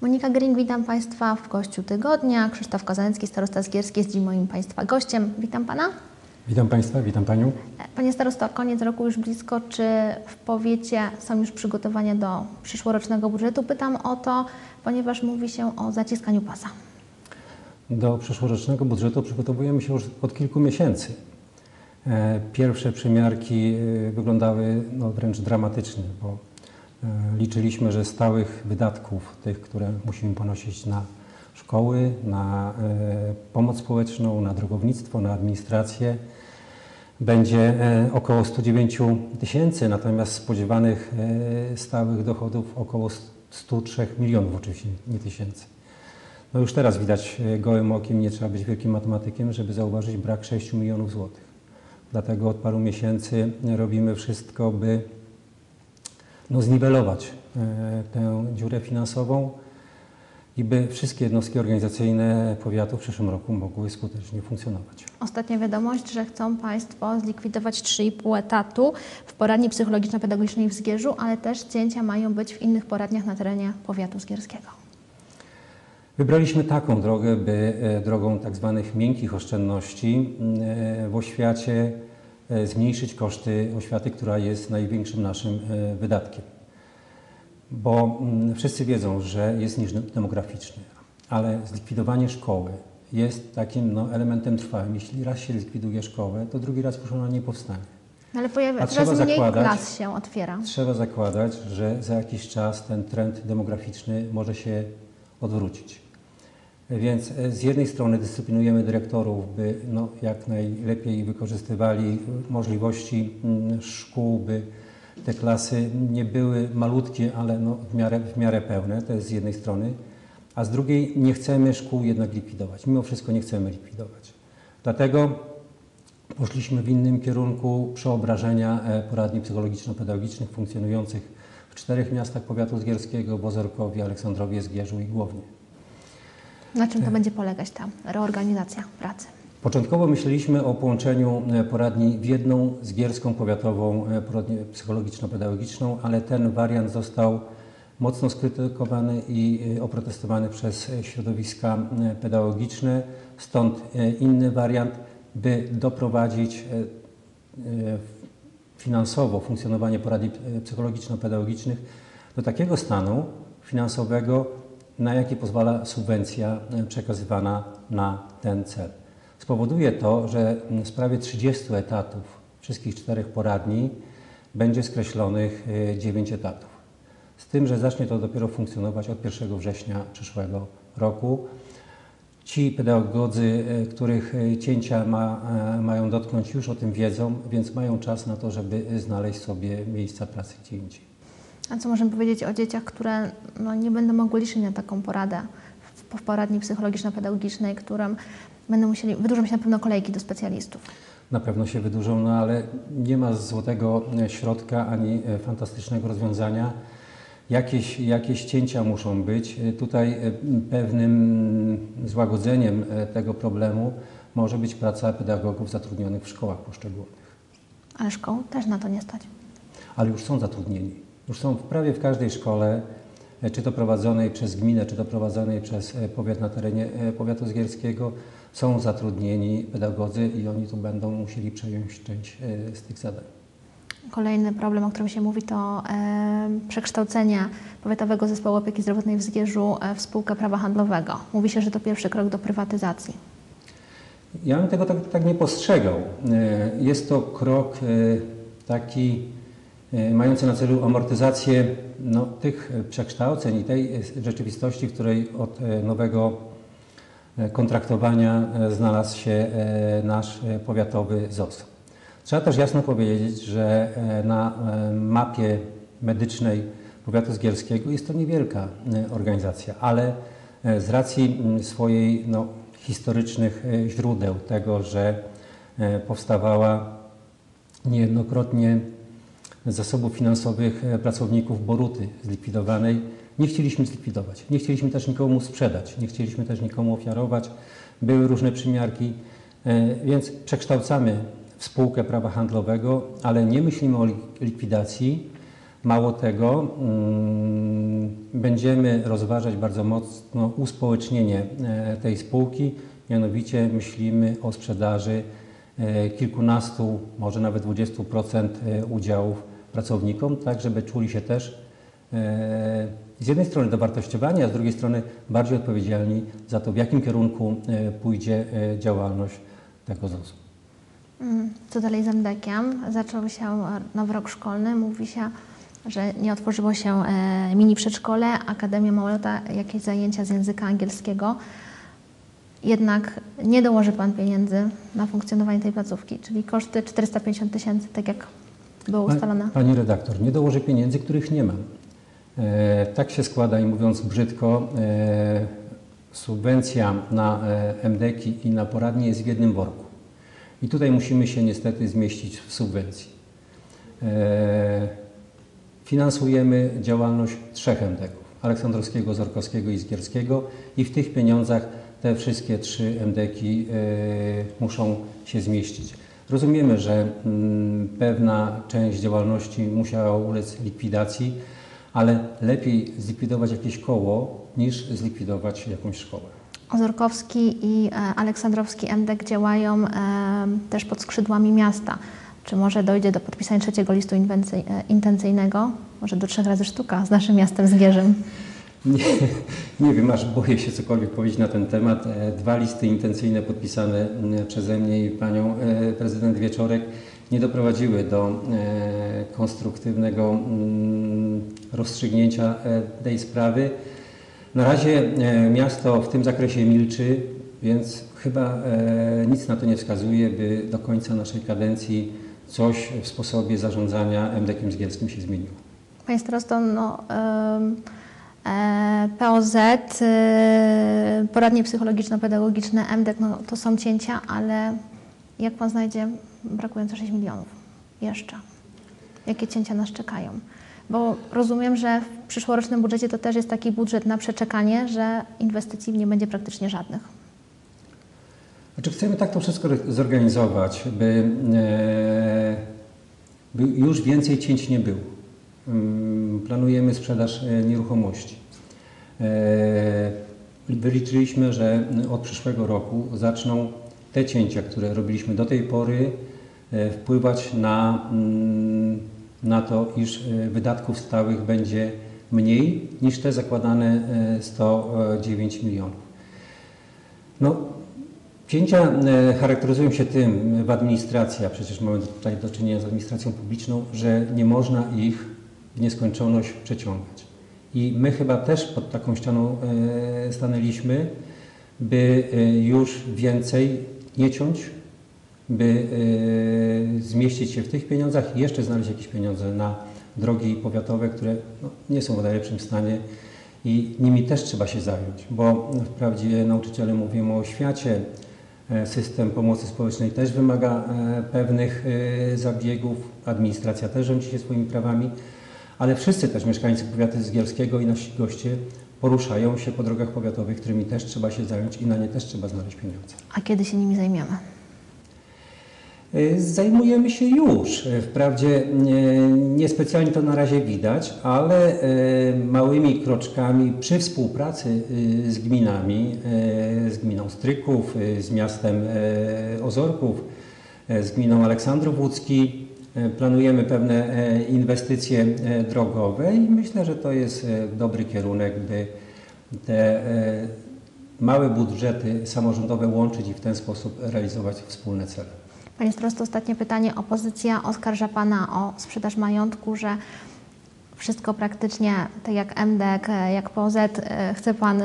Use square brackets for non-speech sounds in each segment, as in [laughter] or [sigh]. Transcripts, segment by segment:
Monika Gring, witam Państwa w gościu tygodnia. Krzysztof Kozański, starosta Zgierski jest dziś moim Państwa gościem. Witam Pana. Witam Państwa, witam Panią. Panie starosto, koniec roku już blisko. Czy w powiecie są już przygotowania do przyszłorocznego budżetu? Pytam o to, ponieważ mówi się o zaciskaniu pasa. Do przyszłorocznego budżetu przygotowujemy się już od kilku miesięcy. E, Pierwsze przymiarki e, wyglądały no, wręcz dramatycznie, bo e, liczyliśmy, że stałych wydatków, tych, które musimy ponosić na szkoły, na e, pomoc społeczną, na drogownictwo, na administrację, będzie e, około 109 tysięcy, natomiast spodziewanych e, stałych dochodów około 103 milionów, oczywiście nie tysięcy. No już teraz widać gołym okiem, nie trzeba być wielkim matematykiem, żeby zauważyć brak 6 milionów złotych. Dlatego od paru miesięcy robimy wszystko, by no, zniwelować e, tę dziurę finansową i by wszystkie jednostki organizacyjne powiatu w przyszłym roku mogły skutecznie funkcjonować. Ostatnia wiadomość, że chcą Państwo zlikwidować 3,5 etatu w poradni psychologiczno-pedagogicznej w Zgierzu, ale też cięcia mają być w innych poradniach na terenie powiatu zgierskiego. Wybraliśmy taką drogę, by e, drogą tak zwanych miękkich oszczędności e, w oświacie zmniejszyć koszty oświaty, która jest największym naszym e, wydatkiem. Bo mm, wszyscy wiedzą, że jest niż demograficzny, ale zlikwidowanie szkoły jest takim no, elementem trwałym. Jeśli raz się zlikwiduje szkołę, to drugi raz już ona nie powstanie. No Ale pojawia, A coraz mniej zakładać- klas się otwiera. Trzeba zakładać, że za jakiś czas ten trend demograficzny może się odwrócić. Więc e, z jednej strony dyscyplinujemy dyrektorów, by no, jak najlepiej wykorzystywali możliwości mm, szkół, by te klasy nie były malutkie, ale no, w, miarę, w miarę pełne, to jest z jednej strony, a z drugiej nie chcemy szkół jednak likwidować. Mimo wszystko nie chcemy likwidować. Dlatego poszliśmy w innym kierunku przeobrażenia e, poradni psychologiczno-pedagogicznych funkcjonujących w czterech miastach powiatu zgierskiego, Bozorkowie, Aleksandrowie, Zgierzu i Głownie. Na czym to będzie polegać ta reorganizacja pracy? Początkowo myśleliśmy o połączeniu e, poradni w jedną zgierską powiatową e, poradnię psychologiczno-pedagogiczną, ale ten wariant został mocno skrytykowany i e, oprotestowany przez środowiska pedagogiczne. Stąd inny wariant, by doprowadzić finansowo funkcjonowanie poradni psychologiczno-pedagogicznych do takiego stanu finansowego, na jaki pozwala subwencja e, przekazywana na ten cel. Spowoduje to, że w sprawie 30 etatów wszystkich czterech poradni będzie skreślonych e, 9 etatów. Z tym, że zacznie to dopiero funkcjonować od 1 września przyszłego roku. Ci pedagodzy, e, których e, cięcia ma, e, mają dotknąć, już o tym wiedzą, więc mają czas na to, żeby znaleźć sobie miejsca pracy gdzie indziej. A co możemy powiedzieć o dzieciach, które no, nie będą mogły liczyć na taką poradę w, w poradni psychologiczno-pedagogicznej, którym będą musieli, wydłużą się na pewno kolejki do specjalistów. Na pewno się wydłużą, no ale nie ma złotego e, środka ani e, fantastycznego rozwiązania. Jakieś, jakieś cięcia muszą być. E, Tutaj pewnym złagodzeniem tego problemu może być praca pedagogów zatrudnionych w szkołach poszczególnych. Ale szkoł też na to nie stać. ale już są zatrudnieni. Już są w prawie w każdej szkole, e, czy to prowadzonej przez gminę, czy to prowadzonej przez e, powiat na terenie e, powiatu zgierskiego, są zatrudnieni pedagodzy i oni tu będą musieli przejąć część z tych zadań. Kolejny problem, o którym się mówi, to e, przekształcenie Powiatowego Zespołu Opieki Zdrowotnej w Zgierzu w spółkę prawa handlowego. Mówi się, że to pierwszy krok do prywatyzacji. Ja bym tego tak, tak nie postrzegał. E, Jest to krok e, taki e, mający na celu amortyzację no, tych przekształceń i tej rzeczywistości, w której od e, nowego e, kontraktowania znalazł się nasz powiatowy ZOS. Trzeba też jasno powiedzieć, że na mapie medycznej powiatu zgierskiego jest to niewielka organizacja, ale z racji swojej no, historycznych źródeł tego, że powstawała niejednokrotnie zasobów finansowych e, pracowników Boruty zlikwidowanej, nie chcieliśmy zlikwidować. Nie chcieliśmy też nikomu sprzedać, nie chcieliśmy też nikomu ofiarować. Były różne przymiarki, e, więc przekształcamy w spółkę prawa handlowego, ale nie myślimy o lik- likwidacji, Mało tego, mm, będziemy rozważać bardzo mocno uspołecznienie e, tej spółki, mianowicie myślimy o sprzedaży kilkunastu, może nawet 20% e, udziałów pracownikom, tak żeby czuli się też e, z jednej strony dowartościowani, a z drugiej strony bardziej odpowiedzialni za to, w jakim kierunku e, pójdzie e, działalność tego ZUS-u. Mm, Co dalej z MDK-iem? Zaczął się e, nowy rok szkolny. Mówi się, że nie otworzyło się e, mini przedszkole, Akademia Małolota, jakieś zajęcia z języka angielskiego. Jednak nie dołoży Pan pieniędzy na funkcjonowanie tej placówki, czyli koszty 450 tysięcy, tak jak było ustalone. Pani redaktor, nie dołożę pieniędzy, których nie mam. E, tak się składa i mówiąc brzydko, e, subwencja na e, MDK i na poradnie jest w jednym worku. I tutaj musimy się niestety zmieścić w subwencji. E, finansujemy działalność trzech MDK-ów, Aleksandrowskiego, Zorkowskiego i Zgierskiego i w tych pieniądzach te wszystkie trzy MDK-i e, muszą się zmieścić. Rozumiemy, że mm, pewna część działalności musiała ulec likwidacji, ale lepiej zlikwidować jakieś koło niż zlikwidować jakąś szkołę. Ozorkowski i e, Aleksandrowski MDK działają e, też pod skrzydłami miasta. Czy może dojdzie do podpisania trzeciego listu intencyjnego? Może do trzech razy sztuka z naszym miastem Zgierzem. Nie, [laughs] nie wiem, aż boję się cokolwiek powiedzieć na ten temat. E, Dwa listy intencyjne podpisane m, przeze mnie i panią e, prezydent Wieczorek nie doprowadziły do e, konstruktywnego mm, rozstrzygnięcia tej sprawy. Na razie miasto w tym zakresie milczy, więc chyba nic na to nie wskazuje, by do końca naszej kadencji coś w sposobie zarządzania MDK-iem Zgielskim się zmieniło. Panie starosto, no, POZ, e, poradnie psychologiczno-pedagogiczne, MDK, no, to są cięcia, ale jak Pan znajdzie brakujące 6 milionów jeszcze? Jakie cięcia nas czekają? Bo rozumiem, że w przyszłorocznym budżecie to też jest taki budżet na przeczekanie, że inwestycji nie będzie praktycznie żadnych. Znaczy chcemy tak to wszystko zorganizować, by, e, by już więcej cięć nie było. Planujemy sprzedaż e, nieruchomości. E, Wyliczyliśmy, że od przyszłego roku zaczną te cięcia, które robiliśmy do tej pory, e, wpływać na, mm, na to, iż wydatków stałych będzie mniej niż te zakładane e, 109 milionów. No, Cięcia charakteryzują się tym w administracji, a przecież mamy tutaj do czynienia z administracją publiczną, że nie można ich w nieskończoność przeciągać. I my chyba też pod taką ścianą e, stanęliśmy, by e, już więcej nie ciąć, by e, zmieścić się w tych pieniądzach i jeszcze znaleźć jakieś pieniądze na drogi powiatowe, które no, nie są w najlepszym stanie i nimi też trzeba się zająć, bo wprawdzie nauczyciele mówią o oświacie, system pomocy społecznej też wymaga pewnych zabiegów, administracja też rządzi się swoimi prawami, ale wszyscy też mieszkańcy powiatu zgielskiego i nasi goście poruszają się po drogach powiatowych, którymi też trzeba się zająć i na nie też trzeba znaleźć pieniądze. A kiedy się nimi zajmiemy? Y, Zajmujemy się już. Y, Wprawdzie nie- niespecjalnie to na razie widać, ale małymi kroczkami przy współpracy z gminami, z gminą Stryków, z miastem Ozorków, z gminą Aleksandrów Łódzki planujemy pewne y, inwestycje y, drogowe i myślę, że to jest dobry kierunek, by te małe budżety samorządowe łączyć i w ten sposób realizować wspólne cele. Panie starosto, ostatnie pytanie. Opozycja oskarża Pana o sprzedaż majątku, że wszystko praktycznie, tak jak MDK, jak POZ, e, chce Pan,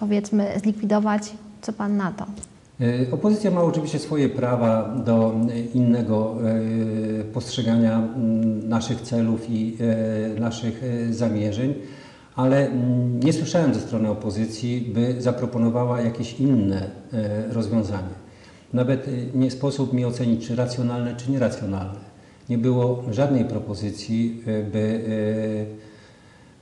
powiedzmy, zlikwidować. Co Pan na to? E, Opozycja ma oczywiście swoje prawa do e, innego e, postrzegania naszych celów i naszych zamierzeń, ale nie słyszałem ze strony opozycji, by zaproponowała jakieś inne rozwiązanie. Nawet nie sposób mi ocenić, czy racjonalne, czy nieracjonalne. Nie było żadnej propozycji, by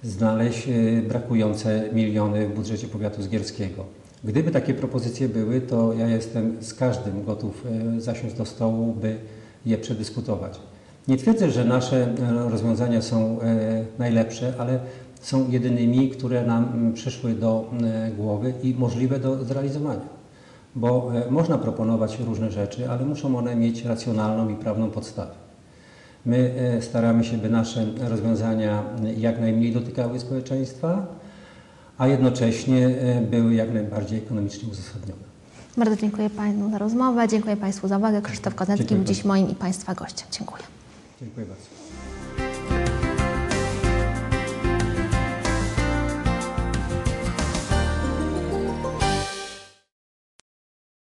znaleźć brakujące miliony w budżecie powiatu zgierskiego. Gdyby takie propozycje były, to ja jestem z każdym gotów e, zasiąść do stołu, by je przedyskutować. Nie twierdzę, że nasze e, rozwiązania są e, najlepsze, ale są jedynymi, które nam przyszły do głowy i możliwe do zrealizowania. Bo można proponować różne rzeczy, ale muszą one mieć racjonalną i prawną podstawę. My staramy się, by nasze rozwiązania jak najmniej dotykały społeczeństwa, a jednocześnie e, były jak najbardziej ekonomicznie uzasadnione. Bardzo dziękuję Panu za rozmowę, dziękuję Państwu za uwagę. Krzysztof Dziękuję był dziś moim i Państwa gościem. Dziękuję. Dziękuję bardzo.